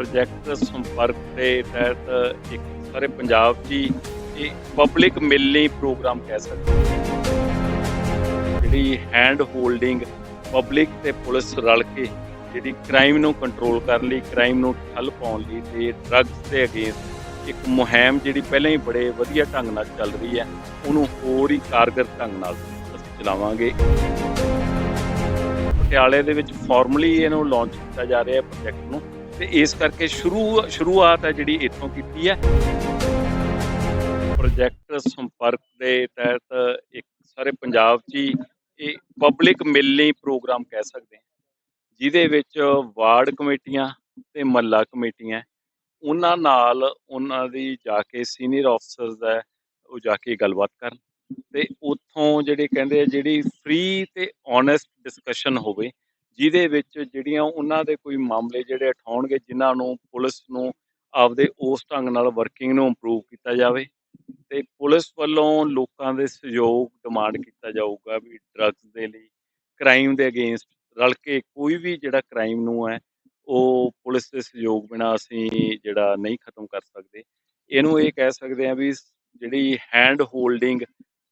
Project ਸੰਪਰਕ ਦੇ ਤਹਿਤ ਇੱਕ ਸਾਰੇ ਪੰਜਾਬ 'ਚ ਹੀ ਇਹ ਪਬਲਿਕ ਮਿਲਣੀ ਪ੍ਰੋਗਰਾਮ ਕਹਿ ਸਕਦੇ ਜਿਹੜੀ ਹੈਂਡ ਹੋਲਡਿੰਗ ਪਬਲਿਕ ਤੇ ਪੁਲਿਸ ਰਲ ਕੇ ਜਿਹੜੀ ਕ੍ਰਾਈਮ ਨੂੰ ਕੰਟਰੋਲ ਕਰਨ ਲਈ ਕ੍ਰਾਈਮ ਨੂੰ ਠੱਲ ਪਾਉਣ ਲਈ ਤੇ ਡਰੱਗਸ ਦੇ ਅਗੇਂਸਟ ਇੱਕ ਮੁਹਿੰਮ ਜਿਹੜੀ ਪਹਿਲਾਂ ਹੀ ਬੜੇ ਵਧੀਆ ਢੰਗ ਨਾਲ ਚੱਲ ਰਹੀ ਹੈ, ਉਹਨੂੰ ਹੋਰ ਹੀ ਕਾਰਗਰ ਢੰਗ ਨਾਲ ਅਸੀਂ ਚਲਾਵਾਂਗੇ। ਪਟਿਆਲੇ ਦੇ ਵਿੱਚ ਫਾਰਮਲੀ ਇਹਨੂੰ ਲਾਂਚ ਕੀਤਾ ਜਾ ਰਿਹਾ ਹੈ ਪ੍ਰੋਜੈਕਟ ਨੂੰ। ਤੇ ਇਸ ਕਰਕੇ ਸ਼ੁਰੂ ਸ਼ੁਰੂਆਤ ਹੈ ਜਿਹੜੀ ਇੱਥੋਂ ਕੀਤੀ ਹੈ। ਪ੍ਰੋਜੈਕਟ ਸੰਪਰਕ ਦੇ ਤਹਿਤ ਇੱਕ ਸਾਰੇ ਪੰਜਾਬ 'ਚ ਹੀ ਇਹ ਪਬਲਿਕ ਮਿਲਣੀ ਪ੍ਰੋਗਰਾਮ ਕਹਿ ਸਕਦੇ ਹਾਂ। ਜਿਹਦੇ ਵਿੱਚ ਵਾਰਡ ਕਮੇਟੀਆਂ ਤੇ ਮਹੱਲਾ ਕਮੇਟੀਆਂ ਉਹਨਾਂ ਨਾਲ ਉਹਨਾਂ ਦੀ ਜਾ ਕੇ ਸੀਨੀਅਰ ਅਫਸਰਸ ਦਾ ਉਹ ਜਾ ਕੇ ਗੱਲਬਾਤ ਕਰਨ ਤੇ ਉੱਥੋਂ ਜਿਹੜੇ ਕਹਿੰਦੇ ਆ ਜਿਹੜੀ ਫ੍ਰੀ ਤੇ ਓਨੈਸਟ ਡਿਸਕਸ਼ਨ ਹੋਵੇ ਜਿਹਦੇ ਵਿੱਚ ਜਿਹੜੀਆਂ ਉਹਨਾਂ ਦੇ ਕੋਈ ਮਾਮਲੇ ਜਿਹੜੇ ਉਠਾਉਣਗੇ, ਜਿਨ੍ਹਾਂ ਨੂੰ ਪੁਲਿਸ ਨੂੰ ਆਪਦੇ ਉਸ ਢੰਗ ਨਾਲ ਵਰਕਿੰਗ ਨੂੰ ਇੰਪਰੂਵ ਕੀਤਾ ਜਾਵੇ ਤੇ ਪੁਲਿਸ ਵੱਲੋਂ ਲੋਕਾਂ ਦੇ ਸਹਿਯੋਗ ਡਿਮਾਂਡ ਕੀਤਾ ਜਾਊਗਾ ਵੀ ਡਰੱਗਸ ਦੇ ਲਈ ਕ੍ਰਾਈਮ ਦੇ ਅਗੇਂਸਟ ਰਲ ਕੇ ਕੋਈ ਵੀ ਜਿਹੜਾ ਕ੍ਰਾਈਮ ਨੂੰ ਹੈ, ਉਹ ਪੁਲਿਸ ਦੇ ਸਹਿਯੋਗ ਬਿਨਾ ਅਸੀਂ ਜਿਹੜਾ ਨਹੀਂ ਖਤਮ ਕਰ ਸਕਦੇ। ਇਹਨੂੰ ਇਹ ਕਹਿ ਸਕਦੇ ਆ ਵੀ ਜਿਹੜੀ ਹੈਂਡ ਹੋਲਡਿੰਗ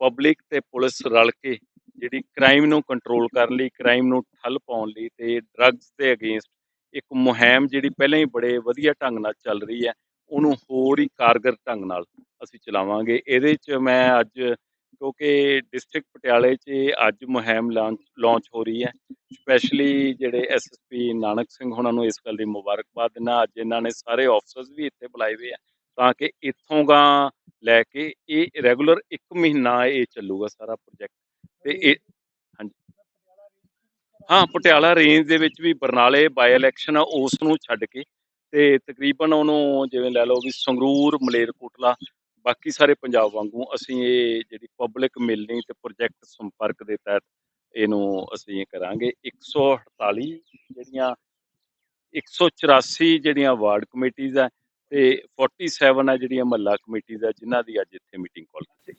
ਪਬਲਿਕ ਤੇ ਪੁਲਿਸ ਰਲ ਕੇ ਜਿਹੜੀ ਕ੍ਰਾਈਮ ਨੂੰ ਕੰਟਰੋਲ ਕਰਨ ਲਈ ਕ੍ਰਾਈਮ ਨੂੰ ਠੱਲ ਪਾਉਣ ਲਈ ਤੇ ਡਰੱਗਸ ਦੇ ਅਗੇਂਸਟ ਇੱਕ ਮੁਹਿੰਮ ਜਿਹੜੀ ਪਹਿਲਾਂ ਹੀ ਬੜੇ ਵਧੀਆ ਢੰਗ ਨਾਲ ਚੱਲ ਰਹੀ ਹੈ, ਉਹਨੂੰ ਹੋਰ ਹੀ ਕਾਰਗਰ ਢੰਗ ਨਾਲ ਅਸੀਂ ਚਲਾਵਾਂਗੇ। ਇਹਦੇ 'ਚ ਮੈਂ ਅੱਜ ਕਿਉਂਕਿ ਡਿਸਟ੍ਰਿਕਟ ਪਟਿਆਲੇ 'ਚ ਅੱਜ ਮੁਹਿੰਮ ਲਾਂਚ ਹੋ ਰਹੀ ਹੈ। ਸਪੈਸ਼ਲੀ ਜਿਹੜੇ ਐਸਐਸਪੀ ਨਾਨਕ ਸਿੰਘ ਉਹਨਾਂ ਨੂੰ ਇਸ ਗੱਲ ਦੀ ਮੁਬਾਰਕਬਾਦ ਦਿੰਦਾ, ਅੱਜ ਇਹਨਾਂ ਨੇ ਸਾਰੇ ਆਫਸਰਸ ਵੀ ਇੱਥੇ ਬੁਲਾਏ ਹੋਏ ਆ ਤਾਂ ਕਿ ਇੱਥੋਂ ਗਾ ਲੈ ਕੇ ਇਹ ਰੈਗੂਲਰ 1 ਮਹੀਨਾ ਇਹ ਚੱਲੂਗਾ ਸਾਰਾ ਪ੍ਰੋਜੈਕਟ ਤੇ ਇਹ ਹਾਂਜੀ। ਹਾਂ, ਪਟਿਆਲਾ ਰੇਂਜ ਦੇ ਵਿੱਚ ਵੀ ਬਰਨਾਲੇ ਬਾਈ ਇਲੈਕਸ਼ਨ ਆ ਉਸ ਨੂੰ ਛੱਡ ਕੇ ਤੇ ਤਕਰੀਬਨ ਉਹਨੂੰ ਜਿਵੇਂ ਲੈ ਲਓ ਵੀ ਸੰਗਰੂਰ, ਮਲੇਰਕੋਟਲਾ, ਬਾਕੀ ਸਾਰੇ ਪੰਜਾਬ ਵਾਂਗੂ ਅਸੀਂ ਇਹ ਜਿਹੜੀ ਪਬਲਿਕ ਮਿਲਣੀ ਤੇ ਪ੍ਰੋਜੈਕਟ ਸੰਪਰਕ ਦੇ ਤਹਿਤ ਇਹਨੂੰ ਅਸੀਂ ਇਹ ਕਰਾਂਗੇ। 148 ਜਿਹੜੀਆਂ 184 ਜਿਹੜੀਆਂ ਵਾਰਡ ਕਮੇਟੀਆਂ ਆ ਤੇ 47 ਆ ਜਿਹੜੀਆਂ ਮਹੱਲਾ ਕਮੇਟੀਆਂ ਆ, ਜਿਨ੍ਹਾਂ ਦੀ ਅੱਜ ਇੱਥੇ ਮੀਟਿੰਗ ਕਾਲ ਕੀਤੀ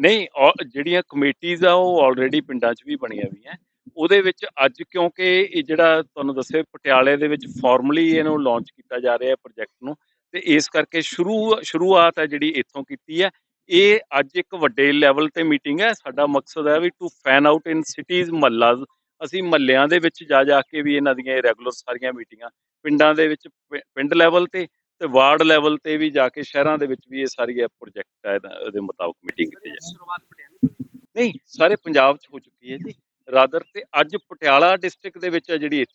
ਨਹੀਂ ਔ- ਜਿਹੜੀਆਂ ਕਮੇਟੀਆਂ ਆ, ਉਹ ਆਲਰੇਡੀ ਪਿੰਡਾਂ 'ਚ ਵੀ ਬਣੀਆਂ ਹੋਈਆਂ। ਉਹਦੇ ਵਿੱਚ ਅੱਜ ਕਿਉਂਕਿ ਇਹ ਜਿਹੜਾ ਤੁਹਾਨੂੰ ਦੱਸਿਆ ਪਟਿਆਲੇ ਦੇ ਵਿੱਚ ਫਾਰਮਲੀ ਇਹਨੂੰ ਲਾਂਚ ਕੀਤਾ ਜਾ ਰਿਹਾ ਹੈ ਪ੍ਰੋਜੈਕਟ ਨੂੰ, ਤੇ ਇਸ ਕਰਕੇ ਸ਼ੁਰੂ, ਸ਼ੁਰੂਆਤ ਹੈ ਜਿਹੜੀ ਇੱਥੋਂ ਕੀਤੀ ਹੈ ਇਹ ਅੱਜ ਇੱਕ ਵੱਡੇ ਲੈਵਲ ਤੇ ਮੀਟਿੰਗ ਹੈ ਸਾਡਾ ਮਕਸਦ ਹੈ ਵੀ to fan out in cities ਮਹੱਲਾ ਅਸੀਂ ਮਹੱਲਿਆਂ ਦੇ ਵਿੱਚ ਜਾ ਜਾ ਕੇ ਵੀ ਇਹਨਾਂ ਦੀਆਂ ਰੈਗੂਲਰ ਸਾਰੀਆਂ ਮੀਟਿੰਗਾਂ ਪਿੰਡਾਂ ਦੇ ਵਿੱਚ ਪਿੰਡ ਲੈਵਲ ਤੇ ਤੇ ਵਾਰਡ ਲੈਵਲ ਤੇ ਵੀ ਜਾ ਕੇ ਸ਼ਹਿਰਾਂ ਦੇ ਵਿੱਚ ਵੀ ਇਹ ਸਾਰੀ ਪ੍ਰੋਜੈਕਟ ਹੈ ਇਹਦਾ- ਮੁਤਾਬਕ ਮੀਟਿੰਗ ਕੀਤੀ ਜਾਏ। ਨਹੀਂ ਸਾਰੇ ਪੰਜਾਬ 'ਚ ਹੋ ਚੁੱਕੀ ਹੈ ਜੀ। ਰਾਦਰ ਤੇ ਅੱਜ ਪਟਿਆਲਾ ਡਿਸਟ੍ਰਿਕਟ ਦੇ ਵਿੱਚ ਜਿਹੜੀ